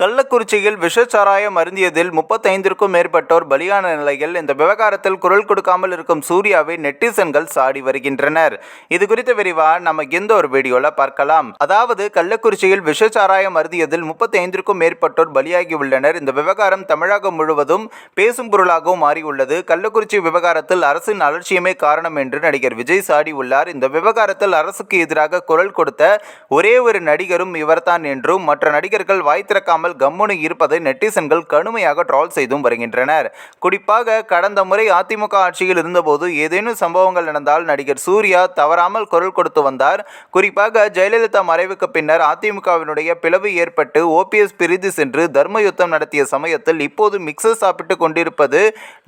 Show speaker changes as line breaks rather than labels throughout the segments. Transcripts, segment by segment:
கள்ளக்குறிச்சியில் விஷச்சாராயம் அருந்தியதில் முப்பத்தைந்திற்கும் மேற்பட்டோர் பலியான நிலையில் இந்த விவகாரத்தில் குரல் கொடுக்காமல் இருக்கும் சூர்யாவை நெட்டிசன்கள் சாடி வருகின்றனர். இது குறித்த விரிவா நம்ம இந்த ஒரு வீடியோல பார்க்கலாம். அதாவது கள்ளக்குறிச்சியில் விஷச்சாராயம் அருந்தியதில் முப்பத்தைந்திற்கும் மேற்பட்டோர் பலியாகி உள்ளனர் இந்த விவகாரம் தமிழகம் முழுவதும் பேசும் பொருளாகவும் மாறியுள்ளது. கள்ளக்குறிச்சி விவகாரத்தில் அரசின் அலட்சியமே காரணம் என்று நடிகர் விஜய் சாடி உள்ளார் இந்த விவகாரத்தில் அரசுக்கு எதிராக குரல் கொடுத்த ஒரே ஒரு நடிகரும் இவர்தான் என்றும் மற்ற நடிகர்கள் வாய் திறக்காமல் கம்முனு இருப்பதை நெட்டிசன்கள் கடுமையாக ட்ரால் செய்தும் வருகின்றனர். குறிப்பாக கடந்த முறை அதிமுக ஆட்சியில் இருந்தபோது ஏதேனும் சம்பவங்கள் நடந்தால் நடிகர் சூர்யா தவறாமல் குரல் கொடுத்து வந்தார். குறிப்பாக ஜெயலலிதா மறைவுக்கு பின்னர் அதிமுகவினுடைய பிளவு ஏற்பட்டு ஓபிஎஸ் பிரிந்து சென்று தர்ம யுத்தம் நடத்திய சமயத்தில் இப்போது மிக்சர் சாப்பிட்டு கொண்டிருப்பது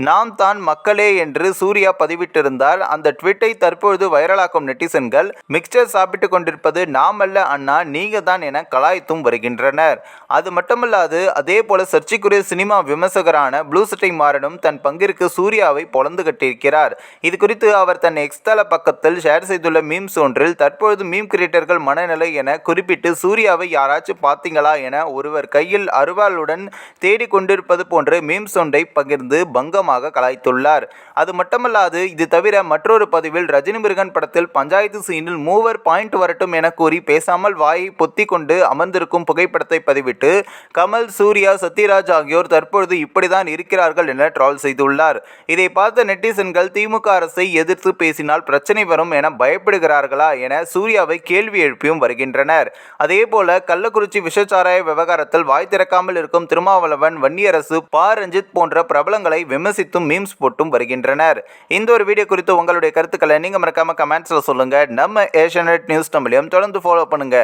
நாம் தான் மக்களே என்று சூர்யா பதிவிட்டிருந்தார். அந்த ட்விட்டை தற்பொழுது வைரலாக்கும் நெட்டிசன்கள் மிக்சர் சாப்பிட்டு கொண்டிருப்பது நாம் அல்ல அண்ணா நீங்க தான் என கலாய்த்தும் வருகின்றனர். அது மட்டுமல்லாது அதே போல சர்ச்சைக்குரிய சினிமா விமர்சகரான ப்ளூ சட்டை மாறனும் தன் பங்கிற்கு சூர்யாவை பொழந்து கட்டியிருக்கிறார். இது குறித்து அவர் தன் எக்ஸ்தல பக்கத்தில் ஷேர் செய்துள்ள மீம்ஸ் ஒன்றில் தற்பொழுது மீம் கிரியேட்டர்கள் மனநிலை என குறிப்பிட்டு சூர்யாவை யாராச்சும் பார்த்தீங்களா என ஒருவர் கையில் அருவாளுடன் தேடிக்கொண்டிருப்பது போன்ற மீம்ஸ் ஒன்றை பகிர்ந்து பங்கமாக கலாய்த்துள்ளார். அது மட்டுமல்லாது இது தவிர மற்றொரு பதிவில் ரஜினி முருகன் படத்தில் பஞ்சாயத்து சீனில் மூவர் பாயிண்ட் வரட்டும் என கூறி பேசாமல் வாயை பொத்தி கொண்டு அமர்ந்திருக்கும் புகைப்படத்தை பதிவிட்டு கமல் சூர்யா சத்யராஜ் ஆகியோர் தற்பொழுது இப்படிதான் இருக்கிறார்கள் என ட்ரால் செய்துள்ளார். இதை பார்த்த நெட்டிசன்கள் திமுக அரசை எதிர்த்து பேசினால் பிரச்சனை வரும் என பயப்படுகிறார்களா என சூர்யாவை கேள்வி எழுப்பியும் வருகின்றனர். அதேபோல கள்ளக்குறிச்சி விஷச்சாராய விவகாரத்தில் வாய் திறக்காமல் இருக்கும் திருமாவளவன் வன்னியரசு ப. ரஞ்சித் போன்ற பிரபலங்களை விமர்சித்தும் மீம்ஸ் போட்டும் வருகின்றனர். இந்த ஒரு வீடியோ குறித்து உங்களுடைய கருத்துக்களை நீங்க மறக்காம கமெண்ட்ஸ்ல சொல்லுங்க. நம்ம ஏஷியநெட் நியூஸ் தமிழையும் தொடர்ந்து ஃபாலோ பண்ணுங்க.